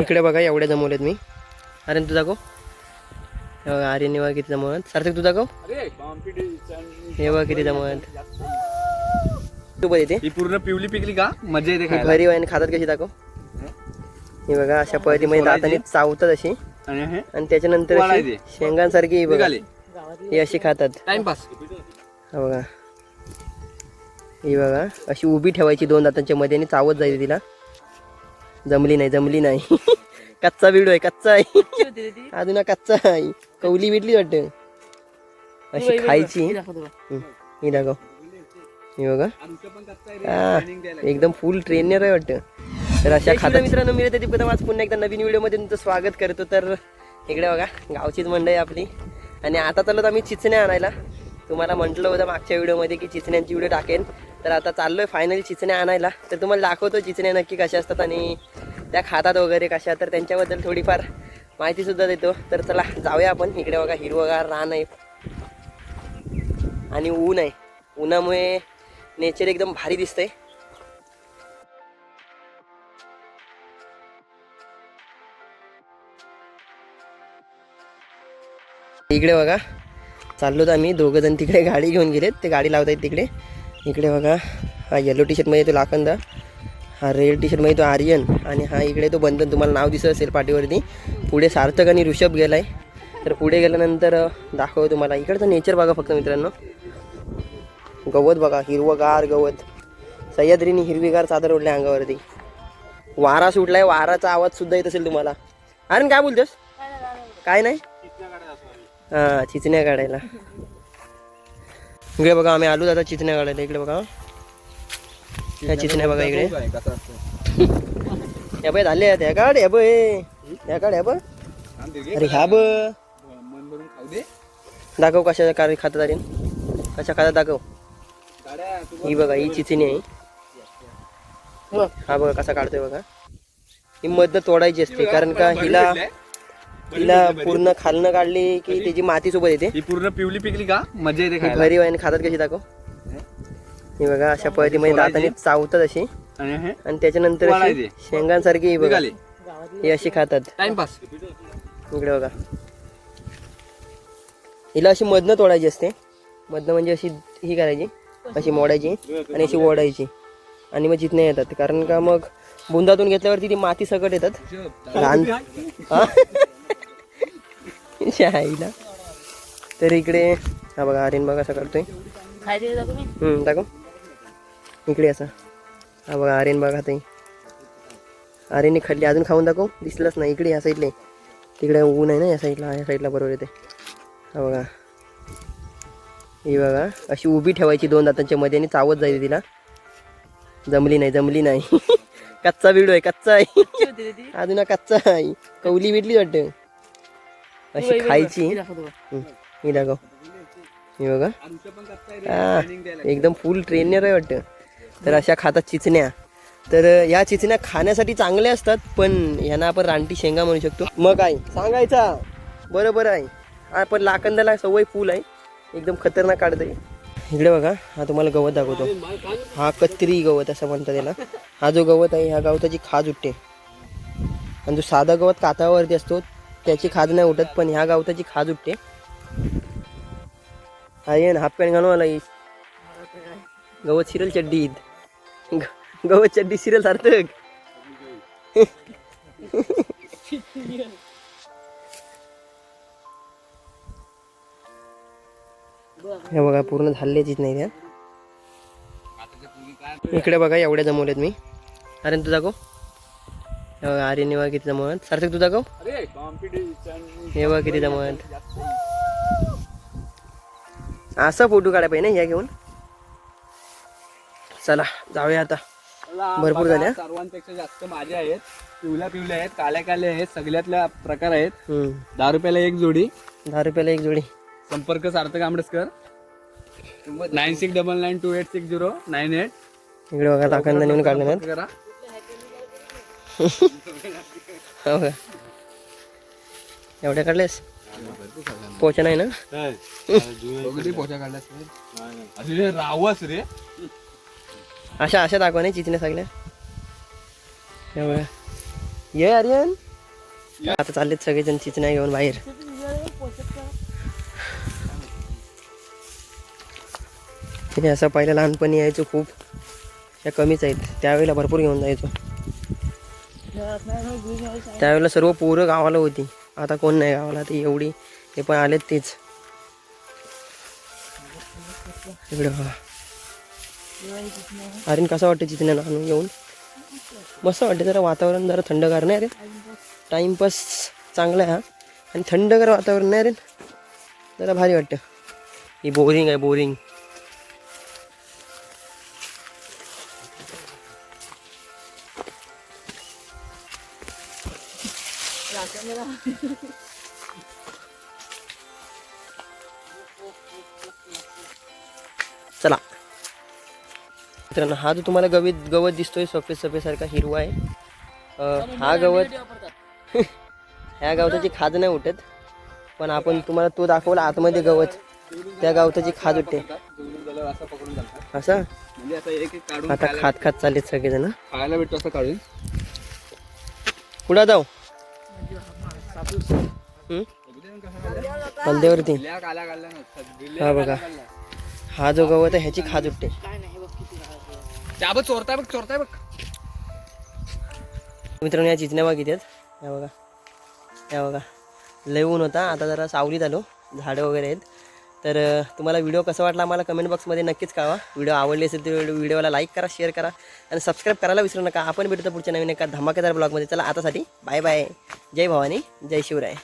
इकडे बघा एवढे जमवलेत मी. अरे तू दाखव. आर्यन बघा किती जमवत सार्थक तू दाखव. हे बघा किती जमवत तू बघ इथे. ही पूर्ण पिवली पिकली का? मजा येते भरी वाईन खातात कशी दाखव. हे बघा अशा पद्धतीमध्ये दाताने चावतात अशी. आणि त्याच्यानंतर. शेंगांसारखी ही बघा. ही अशी खातात. टाइमपास हा बघा. ही बघा अशी उभी ठेवायची दोन दातांच्या मध्ये आणि चावत जायची तिला. जमली नाही जमली नाही. कच्चा व्हिडिओ आहे कच्चा आहे. अजून कच्चा आहे. कवली भेटली वाटत. अशी खायची. ही दाखव ही बघा. हा, एकदम फुल ट्रेनर आहे वाटतं. तर अशा खाता मित्रांनो मी ते प्रथम आज पुन्हा एकदा नवीन व्हिडिओमध्ये तुमचं स्वागत करतो. तर इकडे बघा गावचीच मंडळी आपली. आणि आता चाललो आम्ही चिचण्या आणायला. तुम्हाला म्हटलं होतं मागच्या व्हिडिओमध्ये की चिचण्यांची व्हिडिओ टाकेन. तर आता चाललोय फायनली चिचण्या आणायला. तर तुम्हाला दाखवतो चिचण्या नक्की कशा असतात आणि त्या खातात वगैरे कशा तर त्यांच्याबद्दल थोडीफार माहितीसुद्धा देतो. तर चला जाऊया आपण. इकडे बघा हिरवगार रान आहे. आणि ऊन आहे. उन्हामुळे नेचर एकदम भारी दिसतंय. इकडे बघा. चाललो तर आम्ही. दोघं जण तिकडे गाडी घेऊन गेलेत. ते गाडी लावतायत तिकडे. इकडे बघा हा येलो टी शर्टमध्ये तो लाखंदा हा रेड टी शर्टमध्ये तो आर्यन आणि हा इकडे तो बंधन. तुम्हाला नाव दिसत असेल पाठीवरती. पुढे सार्थक आणि ऋषभ गेलाय. तर पुढे गेल्यानंतर अं, दाखवतो तुम्हाला. इकडचं नेचर बघा फक्त मित्रांनो. गवत बघा हिरवगार गवत. सह्याद्रीने हिरवीगार चादर ओढले अंगावरती. वारा सुटलाय. वाराचा आवाज सुद्धा येत असेल तुम्हाला. अरे काय बोलतोस? काय नाही? हा चिचण्या काढायला. इकडे बघा आम्ही आलो आता चिचण्या काढायला. इकडे बघा. ह्या चिचण्या बघा इकडे. या बाय झाले त्या काढ या बाय या काढ या बघ. अरे ह्या बघ. दाखव कशा कार खातात अरे कशा खातात दाखव. ही बघा ही चिचणी आहे. हा बघा कसा काढतोय बघा. ही मधनं तोडायची असते कारण का हिला हिला पूर्ण खालनं काढली की त्याची माती सोबत येते. ही पूर्ण पिवली पिकली का? मजा येते ही खायला. भरी वाईन खातात कशी दाखव. ही बघा अशा पद्धतीमध्ये दाताने चावतात अशी. आणि हे? आणि त्याच्यानंतर अशी वाळायची. शेंगांसारखी ही बघा. निघाली. ही अशी खातात. टाइमपास इकडे बघा. हिला अशी मधनं तोडायची असते. मधनं म्हणजे अशी ही करायची अशी मोडायची आणि अशी ओढायची. आणि मग जिथनं येतात. कारण का मग बुंदातून घेतल्यावरती ती माती सकट येतात. लहान हा? शाईला तर इकडे हा बघा आर्यन बघा असा करतोय दाखव. इकडे असा. हा बघा आर्यन बघा ताई. आर्यनने खाल्ली अजून खाऊन दाखव. दिसलंच नाही इकडे या साईडले. तिकडे ऊन आहे ना या साईडला या साईडला बरोबर येते. हा बघा. ही बघा अशी उभी ठेवायची दोन दातांच्या मध्ये आणि चावत जायची तिला. जमली नाही जमली नाही. कच्चा व्हिडिओ आहे. कच्चा आहे अजून कच्चा आहे. कवली भेटली वाटतं. अशी खायची. ही दाखव ही बघा. हा, एकदम फुल ट्रेनर आहे वाटतं. तर अशा खातात चिचण्या. तर या चिचण्या खाण्यासाठी चांगल्या असतात पण ह्यांना आपण रानटी शेंगा म्हणू शकतो. मग काय सांगायचा. बरोबर आहे. आपण लाकंदाला सवय फुल आहे. एकदम खतरनाक काढतंय. इकडे बघा हा तुम्हाला गवत दाखवतो. हा कत्री गवत असं म्हणतात त्याला. हा जो गवत आहे ह्या गवताची खाज उठते. आणि जो साधा गवत कातावरती असतो त्याची खाज नाही उठत पण ह्या गवताची खाज उठते. आहे ना हाफ पॅन्ट घालून आला ही. गवत सिरल चड्डी. गवत चड्डी सिरल सार्थक. हे बघा पूर्ण झालेचीच नाही त्या. इकडे बघा एवढ्या जमवलेत मी. अरे तू दाखव. हे बघा किती जमवत सार्थक तू दाखव. अरे कॉम्पिटिशन हे बघा किती जमवत असा फोटो काढाय पाहिजे ना ह्या घेऊन. चला जाऊया आता. भरपूर झाल्या? सर्वांपेक्षा जास्त माझ्या आहेत. पिवल्या पिवल्या आहेत काळ्या काळ्या आहेत सगळ्यातल्या प्रकार आहेत. दहा रुपयाला एक जोडी. दहा रुपयाला एक जोडी. संपर्क Sarthak Ambedkar. Nine six double nine two eight six zero nine eight. इकडे बघा लाखांना नेऊन नाहीत करा. हो का? एवढ्या काढलेस पोचा नाही ना? पोचा रावस रे. अशा अशा दाखवा नाही चिचण्या सगळ्या. ये आर्यन. आता चाललेत सगळेजण चिचण्या घेऊन बाहेर. हे असं पहिलं लहानपणी यायचो खूप. त्या कमीच आहेत. त्यावेळेला भरपूर घेऊन जायचो. त्यावेळेला सर्व पोरं गावाला होती. आता कोण नाही गावाला ती एवढी हे पण आलेत तेच. इकडे अरे कसं वाटतं चिचण्या आणून येऊन? मस्त वाटते जरा वातावरण जरा थंडगार नाही रे? टाइमपास चांगला आहे हा. आणि थंडगार वातावरण नाही रे? जरा भारी वाटतं. ही बोरिंग आहे बोरिंग चला. मित्रांनो हा जो तुम्हाला गवत गवत दिसतोय सफेद सफेद सारखा हिरवा आहे. अं, हा गवत ह्या गवताची खाज नाही उठत पण आपण तुम्हाला तो दाखवला आतमध्ये गवत. त्या गवताची खाज उठते. असं? पकडून जातात असं म्हणजे असं एक एक काढून आता खात खात चाललेत सगळेजण. खायला भेटतो असं काढून. कुठं जाऊ? हं? बिल्या हा बघा. हा जो गवत आहे ह्याची खाज उठते. चोरताय बघ चोरताय बघ. मित्रांनो या चिचण्या बघ किती आहेत. या बघा. या बघा. लय ऊन होता. आता जरा सावलीत आलो. झाडं वगैरे आहेत. तर तुम्हाला व्हिडिओ कसा वाटला आम्हाला कमेंट बॉक्समध्ये नक्कीच कळवा. व्हिडिओ आवडली असेल तर व्हिडिओला लाईक करा शेअर करा आणि सबस्क्राईब करायला विसरू नका. आपण भेटतो पुढच्या नवीन एका धमाकेदार ब्लॉगमध्ये चला आतासाठी बाय बाय जय भवानी जय शिवराय.